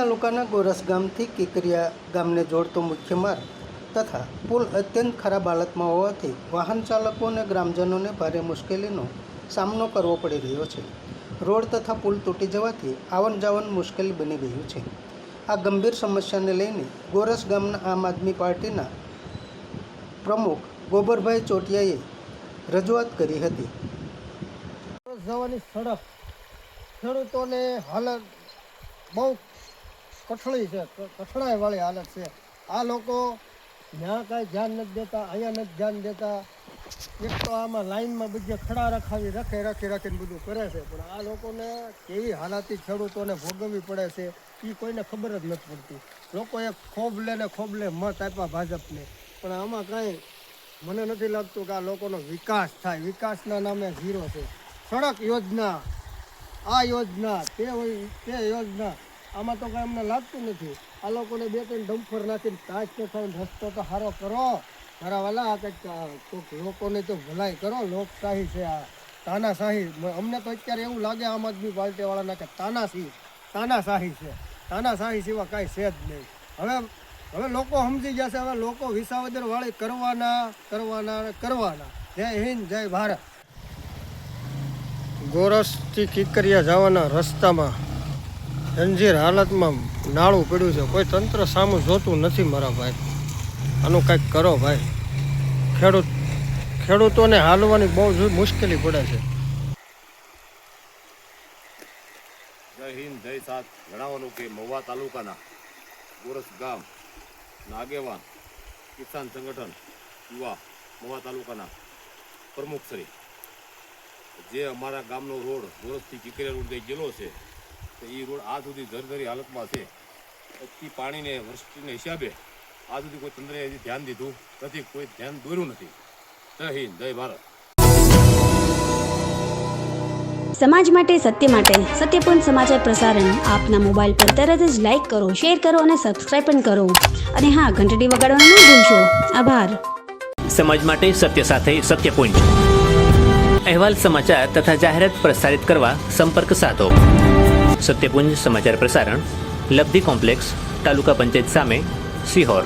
તાલુકાના ગોરસ ગામથી કિકરિયા ગામને જોડતો મુખ્ય માર્ગ તથા પુલ અત્યંત ખરાબ હાલતમાં હોવાથી વાહન ચાલકો અને ગ્રામજનોને ભારે મુશ્કેલીનો સામનો કરવો પડી રહ્યો છે. રોડ તથા પુલ તૂટી જવાથી આવન જાવન મુશ્કેલ બની ગયું છે. આ ગંભીર સમસ્યાને લઈને ગોરસ ગામના આમ આદમી પાર્ટીના પ્રમુખ ગોબરભાઈ ચોટિયાએ રજૂઆત કરી હતી. જવાની સડક ખેડૂતોને હાલત બહુ કઠળી છે કઠણાઈ વાળી હાલત છે. આ લોકો જ્યાં કાંઈ ધ્યાન નથી દેતા, અહીંયા નથી ધ્યાન દેતા. એક તો આમાં લાઈનમાં બધે ખડા રખાવી, રખે, રાખી રાખીને બધું કરે છે. પણ આ લોકોને કેવી હાલાતી ખેડૂતોને ભોગવવી પડે છે એ કોઈને ખબર જ નથી પડતી. લોકોએ ખોબલે ને ખોબલે મત આપ્યા ભાજપને. પણ આમાં કાંઈ મને નથી લાગતું કે આ લોકોનો વિકાસ થાય. વિકાસના નામે ઝીરો છે. સડક યોજના, આ યોજના, તે હોય, તે યોજના આમાં તો કાંઈ અમને લાગતું નથી. આ લોકોને બે ત્રણ ડમ્ફર નાખીને તાજ થઈને રસ્તો તો સારો કરો. મારા વાલા, આ કંઈક કોઈક લોકોને તો ભલાઈ કરો. લોકશાહી છે આ. તાનાશાહી. અમને તો અત્યારે એવું લાગે આમ આદમી પાર્ટીવાળાના કે તાનાશાહી તાનાશાહી છે. તાનાશાહી સિવાય કાંઈ છે જ નહીં. હવે હવે લોકો સમજી જશે હવે લોકો વિસાવદર વાળી કરવાના કરવાના કરવાના. જય હિન્દ, જય ભારત. ગોરસથી કિકરિયા જવાના રસ્તામાં જંજીર હાલતમાં નાળું પડ્યું છે. કોઈ તંત્ર સામું જોતું નથી મારા ભાઈ. આનું કંઈક કરો ભાઈ. ખેડૂત, ખેડૂતોને હાલવાની બહુ મુશ્કેલી પડે છે. જય હિન્દ, જય સાત. જણાવવાનું કે મહુવા તાલુકાના ગોરસ ગામ, નાગેવાન કિસાન સંગઠન યુવા મહુવા તાલુકાના પ્રમુખ શ્રી. જે અમારા ગામનો રોડ ગોરસથી કિકરિયા રોડ ગયેલો છે. તો એ રોડ આ સુધી ધરધરી હાલતમાં છે. અતિ પાણીને વૃષ્ટિને હિસાબે આ સુધી કોઈ તંત્રએ હજી ધ્યાન દીધું નથી કોઈ ધ્યાન દોર્યું નથી. જય હિન્દ જય ભારત. સમાજ માટે સત્ય માટે સત્યપૂર્ણ સમાચાર પ્રસારણ આપના મોબાઈલ પર તરત જ લાઈક કરો શેર કરો અને સબસ્ક્રાઈબ પણ કરો. અને હા ઘંટડી વગાડવાનું ન ભૂલશો. આભાર. સમાજ માટે સત્ય સાથે સત્યપૂર્ણ અહેવાલ સમાચાર તથા જાહેરાત પ્રસારિત કરવા સંપર્ક સાધો. સત્યપુંજ સમાચાર પ્રસારણ લબ્ધિ કોમ્પ્લેક્સ તાલુકા પંચાયત સામે સિહોર.